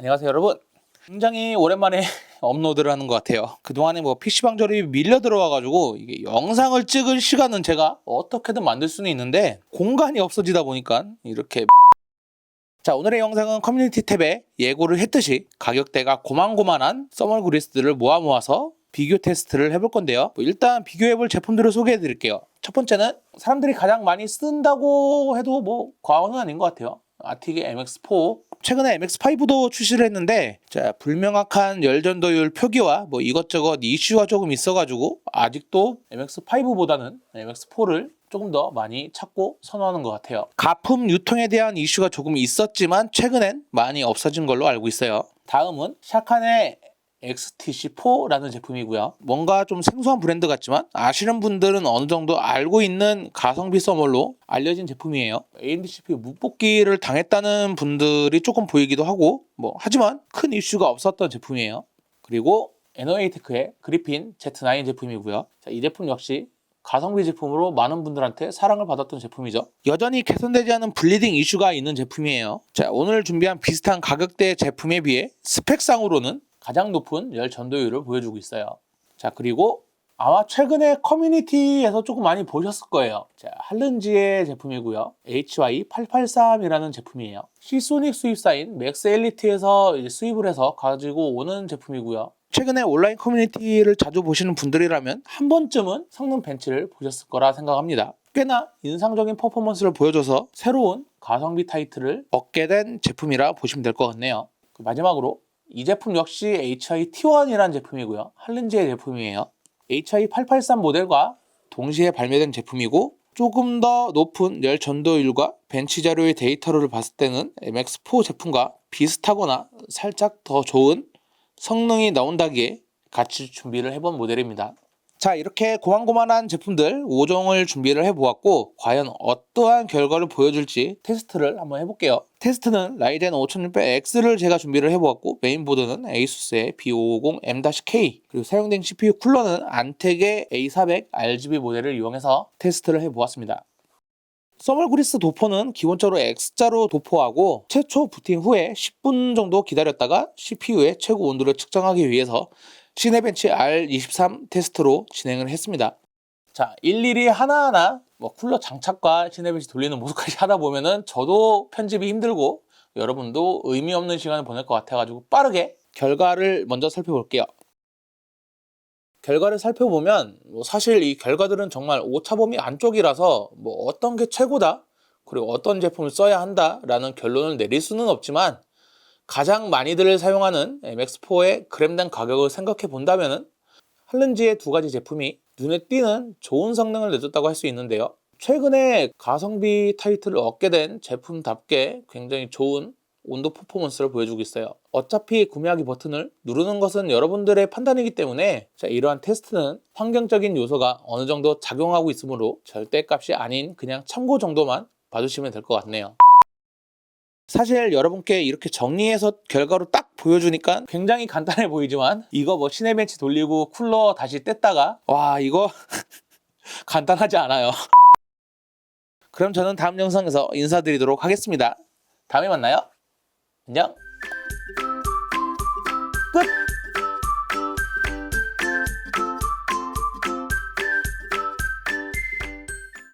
안녕하세요 여러분. 굉장히 오랜만에 업로드를 하는 것 같아요. 그동안에 뭐 PC방 조립이 밀려 들어와가지고 이게 영상을 찍을 시간은 제가 어떻게든 만들 수는 있는데 공간이 없어지다 보니까 이렇게 자 오늘의 영상은 커뮤니티 탭에 예고를 했듯이 가격대가 고만고만한 써멀 그리스들을 모아 모아서 비교 테스트를 해볼 건데요. 뭐 일단 비교해볼 제품들을 소개해 드릴게요. 첫 번째는 사람들이 가장 많이 쓴다고 해도 뭐 과언은 아닌 것 같아요 아틱의 MX4 최근에 MX5도 출시를 했는데 자 불명확한 열전도율 표기와 뭐 이것저것 이슈가 조금 있어가지고 아직도 MX5보다는 MX4를 조금 더 많이 찾고 선호하는 것 같아요. 가품 유통에 대한 이슈가 조금 있었지만 최근엔 많이 없어진 걸로 알고 있어요. 다음은 샤칸의 XTC4라는 제품이고요. 뭔가 좀 생소한 브랜드 같지만 아시는 분들은 어느 정도 알고 있는 가성비 서멀로 알려진 제품이에요. AMD CPU 묵복기를 당했다는 분들이 조금 보이기도 하고 뭐 하지만 큰 이슈가 없었던 제품이에요. 그리고 에너에이테크의 그리핀 Z9 제품이고요. 자, 이 제품 역시 가성비 제품으로 많은 분들한테 사랑을 받았던 제품이죠. 여전히 개선되지 않은 블리딩 이슈가 있는 제품이에요. 자, 오늘 준비한 비슷한 가격대 제품에 비해 스펙상으로는 가장 높은 열 전도율을 보여주고 있어요. 자, 그리고 아마 최근에 커뮤니티에서 조금 많이 보셨을 거예요. 자, 할른지의 제품이고요. HY883이라는 제품이에요. 시소닉 수입사인 맥스 엘리트에서 수입을 해서 가지고 오는 제품이고요. 최근에 온라인 커뮤니티를 자주 보시는 분들이라면 한 번쯤은 성능 벤치를 보셨을 거라 생각합니다. 꽤나 인상적인 퍼포먼스를 보여줘서 새로운 가성비 타이틀을 얻게 된 제품이라 보시면 될 것 같네요. 그 마지막으로 이 제품 역시 HI-T1이라는 제품이고요. 할른지의 제품이에요. HI883 모델과 동시에 발매된 제품이고 조금 더 높은 열 전도율과 벤치 자료의 데이터를 봤을 때는 MX4 제품과 비슷하거나 살짝 더 좋은 성능이 나온다기에 같이 준비를 해본 모델입니다. 자 이렇게 고만고만한 제품들 5종을 준비를 해보았고 과연 어떠한 결과를 보여줄지 테스트를 한번 해볼게요. 테스트는 라이젠 5600X를 제가 준비를 해보았고 메인보드는 에이수스의 B550M-K 그리고 사용된 CPU 쿨러는 안텍의 A400 RGB 모델을 이용해서 테스트를 해보았습니다. 서멀그리스 도포는 기본적으로 X자로 도포하고 최초 부팅 후에 10분 정도 기다렸다가 CPU의 최고 온도를 측정하기 위해서 시네벤치 R23 테스트로 진행을 했습니다. 자, 일일이 하나하나 뭐 쿨러 장착과 시네벤치 돌리는 모습까지 하다 보면은 저도 편집이 힘들고 여러분도 의미 없는 시간을 보낼 것 같아가지고 빠르게 결과를 먼저 살펴볼게요. 결과를 살펴보면 뭐 사실 이 결과들은 정말 오차범위 안쪽이라서 뭐 어떤 게 최고다 그리고 어떤 제품을 써야 한다라는 결론을 내릴 수는 없지만 가장 많이들 사용하는 MX4의 그램당 가격을 생각해 본다면은 할른지의 두 가지 제품이 눈에 띄는 좋은 성능을 내줬다고 할 수 있는데요. 최근에 가성비 타이틀을 얻게 된 제품답게 굉장히 좋은 온도 퍼포먼스를 보여주고 있어요. 어차피 구매하기 버튼을 누르는 것은 여러분들의 판단이기 때문에 자, 이러한 테스트는 환경적인 요소가 어느 정도 작용하고 있으므로 절대값이 아닌 그냥 참고 정도만 봐주시면 될 것 같네요. 사실 여러분께 이렇게 정리해서 결과로 딱 보여주니까 굉장히 간단해 보이지만 이거 뭐 시네벤치 돌리고 쿨러 다시 뗐다가 와 이거 간단하지 않아요. 그럼 저는 다음 영상에서 인사드리도록 하겠습니다. 다음에 만나요. 안녕. 끝.